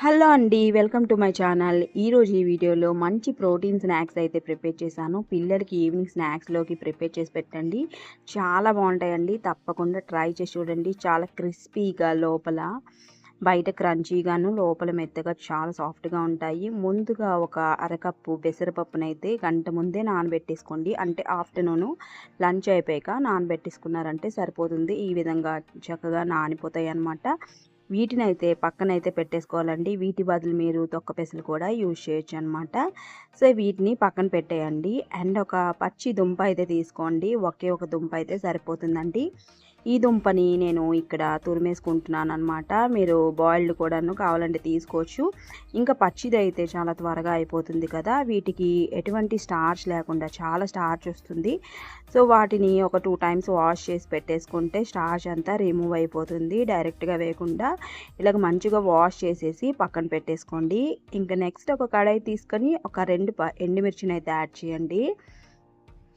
Hello అండి welcome to my channel. ఈరోజు ఈ వీడియోలో మంచి ప్రోటీన్ స్నాక్స్ అయితే ప్రిపేర్ చేశాను. పిల్లలకి ఈవినింగ్ స్నాక్స్లోకి ప్రిపేర్ చేసి పెట్టండి. చాలా బాగుంటాయండి. తప్పకుండా ట్రై చేసి చూడండి. చాలా క్రిస్పీగా లోపల బయట క్రంచీగాను లోపల మెత్తగా చాలా సాఫ్ట్గా ఉంటాయి. ముందుగా ఒక అరకప్పు పెసరపప్పునైతే గంట ముందే నానబెట్టేసుకోండి. అంటే ఆఫ్టర్నూన్ లంచ్ అయిపోయాక నానబెట్టేసుకున్నారంటే సరిపోతుంది. ఈ విధంగా చక్కగా నానిపోతాయి అన్నమాట వీటినైతే పక్కనైతే పెట్టేసుకోవాలండి. వీటి బదులు మీరు తొక్క పెసలు కూడా యూజ్ చేయొచ్చు అనమాట సో వీటిని పక్కన పెట్టేయండి. అండ్ ఒక పచ్చి దుంప అయితే తీసుకోండి. ఒకే ఒక దుంప అయితే సరిపోతుందండి. ఈ దుంపని నేను ఇక్కడ తురిమేసుకుంటున్నాను అనమాట మీరు బాయిల్డ్ కూడాను కావాలంటే తీసుకోవచ్చు. ఇంకా పచ్చిది అయితే చాలా త్వరగా అయిపోతుంది కదా. వీటికి ఎటువంటి స్టార్చ్ లేకుండా చాలా స్టార్చ్ వస్తుంది. సో వాటిని ఒక టూ టైమ్స్ వాష్ చేసి పెట్టేసుకుంటే స్టార్చ్ అంతా రిమూవ్ అయిపోతుంది డైరెక్ట్గా వేయకుండా. ఇలాగ మంచిగా వాష్ చేసేసి పక్కన పెట్టేసుకోండి. ఇంకా నెక్స్ట్ ఒక కడాయి తీసుకొని ఒక రెండు ప ఎండుమిర్చిని అయితే యాడ్ చేయండి.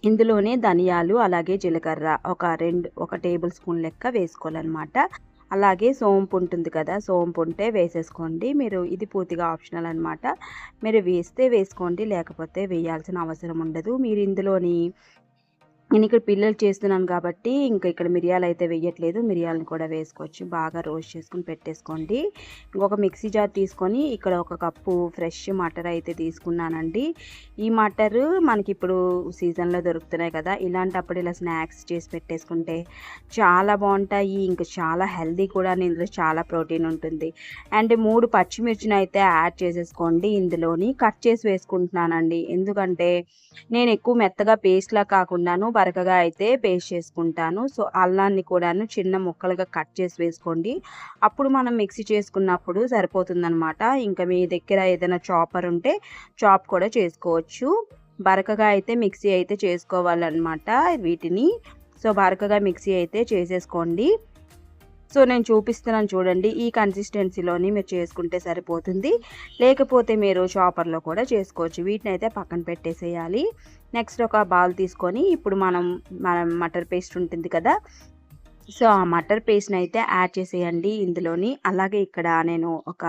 ఇందులోనే ధనియాలు అలాగే జీలకర్ర ఒక రెండు ఒక టేబుల్ స్పూన్ లెక్క వేసుకోవాలన్నమాట. అలాగే సోంపు ఉంటుంది కదా సోంపు ఉంటే వేసేసుకోండి. మీరు ఇది పూర్తిగా ఆప్షనల్ అనమాట మీరు వేస్తే వేసుకోండి లేకపోతే వేయాల్సిన అవసరం ఉండదు. మీరు ఇందులోని నేను ఇక్కడ పిల్లలు చేస్తున్నాను కాబట్టి ఇంకా ఇక్కడ మిరియాలు అయితే వేయట్లేదు. మిరియాలను కూడా వేసుకోవచ్చు. బాగా రోస్ట్ చేసుకుని పెట్టేసుకోండి. ఇంకొక మిక్సీ జార్ తీసుకొని ఇక్కడ ఒక కప్పు ఫ్రెష్ మటర్ అయితే తీసుకున్నానండి. ఈ మటర్ మనకి ఇప్పుడు సీజన్లో దొరుకుతున్నాయి కదా. ఇలాంటప్పుడు ఇలా స్నాక్స్ చేసి పెట్టేసుకుంటే చాలా బాగుంటాయి. ఇంకా చాలా హెల్దీ కూడా ఇందులో చాలా ప్రోటీన్ ఉంటుంది. అండ్ మూడు పచ్చిమిర్చిని అయితే యాడ్ చేసేసుకోండి ఇందులోని. కట్ చేసి వేసుకుంటున్నానండి. ఎందుకంటే నేను ఎక్కువ మెత్తగా పేస్ట్లా కాకుండాను బరకగా అయితే పేస్ట్ చేసుకుంటాను. సో అల్లాన్ని కూడాను చిన్న ముక్కలుగా కట్ చేసి వేసుకోండి. అప్పుడు మనం మిక్సీ చేసుకున్నప్పుడు సరిపోతుందనమాట ఇంకా మీ దగ్గర ఏదైనా చాపర్ ఉంటే చాప్ కూడా చేసుకోవచ్చు. బరకగా అయితే మిక్సీ అయితే చేసుకోవాలన్నమాట వీటిని. సో బరకగా మిక్సీ అయితే చేసేసుకోండి. సో నేను చూపిస్తున్నాను చూడండి ఈ కన్సిస్టెన్సీలోని మీరు చేసుకుంటే సరిపోతుంది. లేకపోతే మీరు చాపర్లో కూడా చేసుకోవచ్చు. వీటిని అయితే పక్కన పెట్టేసేయాలి. నెక్స్ట్ ఒక బాల్ తీసుకొని ఇప్పుడు మనం మనం మటర్ పేస్ట్ ఉంటుంది కదా సో ఆ మటర్ పేస్ట్ని అయితే యాడ్ చేసేయండి ఇందులోని. అలాగే ఇక్కడ నేను ఒక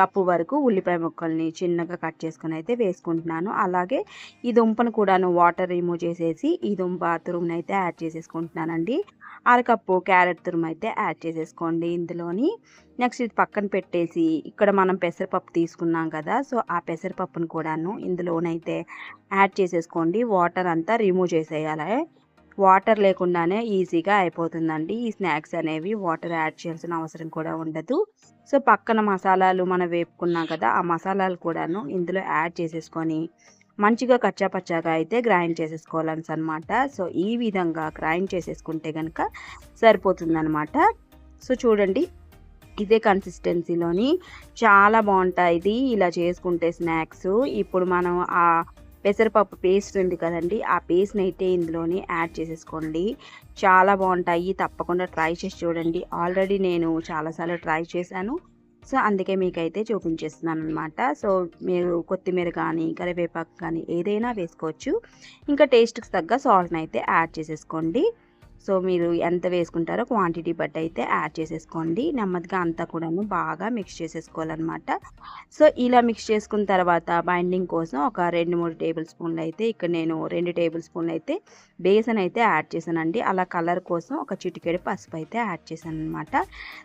కప్పు వరకు ఉల్లిపాయ ముక్కల్ని చిన్నగా కట్ చేసుకుని అయితే వేసుకుంటున్నాను. అలాగే ఈ దుంపను కూడాను వాటర్ రిమూవ్ చేసేసి ఈ దుంప తురుమును అయితే యాడ్ చేసేసుకుంటున్నానండి. అరకప్పు క్యారెట్ తురుము అయితే యాడ్ చేసేసుకోండి ఇందులోని. నెక్స్ట్ ఇది పక్కన పెట్టేసి ఇక్కడ మనం పెసరపప్పు తీసుకున్నాం కదా సో ఆ పెసరపప్పును కూడాను ఇందులోనైతే యాడ్ చేసేసుకోండి. వాటర్ అంతా రిమూవ్ చేసేయాలి. వాటర్ లేకుండానే ఈజీగా అయిపోతుందండి. ఈ స్నాక్స్ అనేవి వాటర్ యాడ్ చేయాల్సిన అవసరం కూడా ఉండదు. సో పక్కన మసాలాలు మనం వేపుకున్నాం కదా ఆ మసాలాలు కూడాను ఇందులో యాడ్ చేసేసుకొని మంచిగా కచ్చాపచ్చాగా అయితే గ్రైండ్ చేసేసుకోవాలని అనమాట సో ఈ విధంగా గ్రైండ్ చేసేసుకుంటే కనుక సరిపోతుందనమాట సో చూడండి ఇదే కన్సిస్టెన్సీలోని చాలా బాగుంటాయి. ఇది ఇలా చేసుకుంటే స్నాక్స్. ఇప్పుడు మనం ఆ పెసరపప్పు పేస్ట్ ఉంది కదండి ఆ పేస్ట్ని అయితే ఇందులోనే యాడ్ చేసేసుకోండి. చాలా బాగుంటాయి తప్పకుండా ట్రై చేసి చూడండి. ఆల్రెడీ నేను చాలాసార్లు ట్రై చేశాను. సో అందుకే మీకైతే చూపించేస్తున్నాను అనమాట సో మీరు కొత్తిమీర కానీ కరివేపాకు కానీ ఏదైనా వేసుకోవచ్చు. ఇంకా టేస్ట్కి తగ్గ సాల్ట్ని అయితే యాడ్ చేసేసుకోండి. సో మీరు ఎంత వేసుకుంటారో క్వాంటిటీ బట్టి అయితే యాడ్ చేసేసుకోండి. నెమ్మదిగా అంతా కూడాను బాగా మిక్స్ చేసేసుకోవాలన్నమాట. సో ఇలా మిక్స్ చేసుకున్న తర్వాత బైండింగ్ కోసం ఒక రెండు మూడు టేబుల్ స్పూన్లు అయితే ఇక్కడ నేను రెండు టేబుల్ స్పూన్లు అయితే బేసన్ అయితే యాడ్ చేశానండి. అలా కలర్ కోసం ఒక చిటికెడు పసుపు అయితే యాడ్ చేశాను అనమాట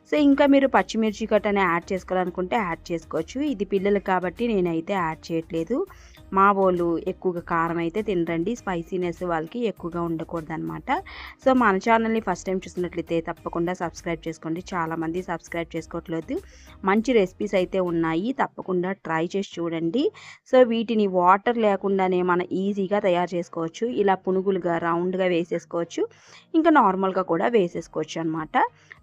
సో ఇంకా మీరు పచ్చిమిర్చి కట్టని యాడ్ చేసుకోవాలనుకుంటే యాడ్ చేసుకోవచ్చు. ఇది పిల్లలు కాబట్టి నేనైతే యాడ్ చేయట్లేదు. మా వాళ్ళు ఎక్కువగా కారం అయితే తినరండి. స్పైసీనెస్ వాళ్ళకి ఎక్కువగా ఉండకూడదు అనమాట సో మన ఛానల్ని ఫస్ట్ టైం చూసినట్లయితే తప్పకుండా సబ్స్క్రైబ్ చేసుకోండి. చాలామంది సబ్స్క్రైబ్ చేసుకోవట్లేదు. మంచి రెసిపీస్ అయితే ఉన్నాయి. తప్పకుండా ట్రై చేసి చూడండి. సో వీటిని వాటర్ లేకుండానే మనం ఈజీగా తయారు చేసుకోవచ్చు. ఇలా పునుగులుగా రౌండ్గా వేసేసుకోవచ్చు. ఇంకా నార్మల్గా కూడా వేసేసుకోవచ్చు అనమాట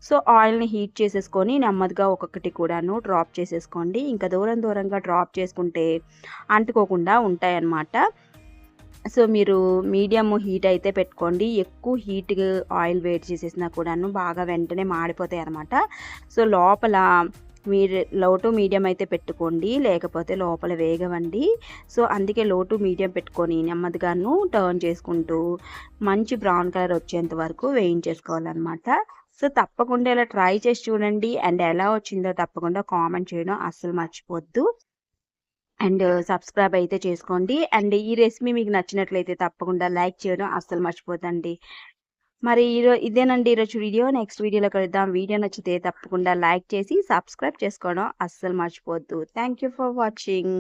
సో ఆయిల్ని హీట్ చేసేసుకొని నెమ్మదిగా ఒక్కొక్కటి కూడాను డ్రాప్ చేసేసుకోండి. ఇంకా దూరం దూరంగా డ్రాప్ చేసుకుంటే అంటుకోకుండా ఉంటాయన్నమాట. సో మీరు మీడియం హీట్ అయితే పెట్టుకోండి. ఎక్కువ హీట్ ఆయిల్ వేడి చేసేసినా కూడాను బాగా వెంటనే మాడిపోతాయి అనమాట సో లోపల మీరు లో టు మీడియం అయితే పెట్టుకోండి. లేకపోతే లోపల వేగవండి. సో అందుకే లో టు మీడియం పెట్టుకొని నెమ్మదిగాను టర్న్ చేసుకుంటూ మంచి బ్రౌన్ కలర్ వచ్చేంత వరకు వేయించేసుకోవాలన్నమాట. సో తప్పకుండా ఇలా ట్రై చేసి చూడండి. అండ్ ఎలా వచ్చిందో తప్పకుండా కామెంట్ చేయడం అస్సలు మర్చిపోద్దు. అండ్ సబ్స్క్రైబ్ అయితే చేసుకోండి. అండ్ ఈ రెసిపీ మీకు నచ్చినట్లయితే తప్పకుండా లైక్ చేయడం అస్సలు మర్చిపోతండి మరి ఈరో ఇదేనండి ఈరోజు వీడియో. నెక్స్ట్ వీడియోలో కలుద్దాం. వీడియో నచ్చితే తప్పకుండా లైక్ చేసి సబ్స్క్రైబ్ చేసుకోవడం అస్సలు మర్చిపోవద్దు. Thank you for watching.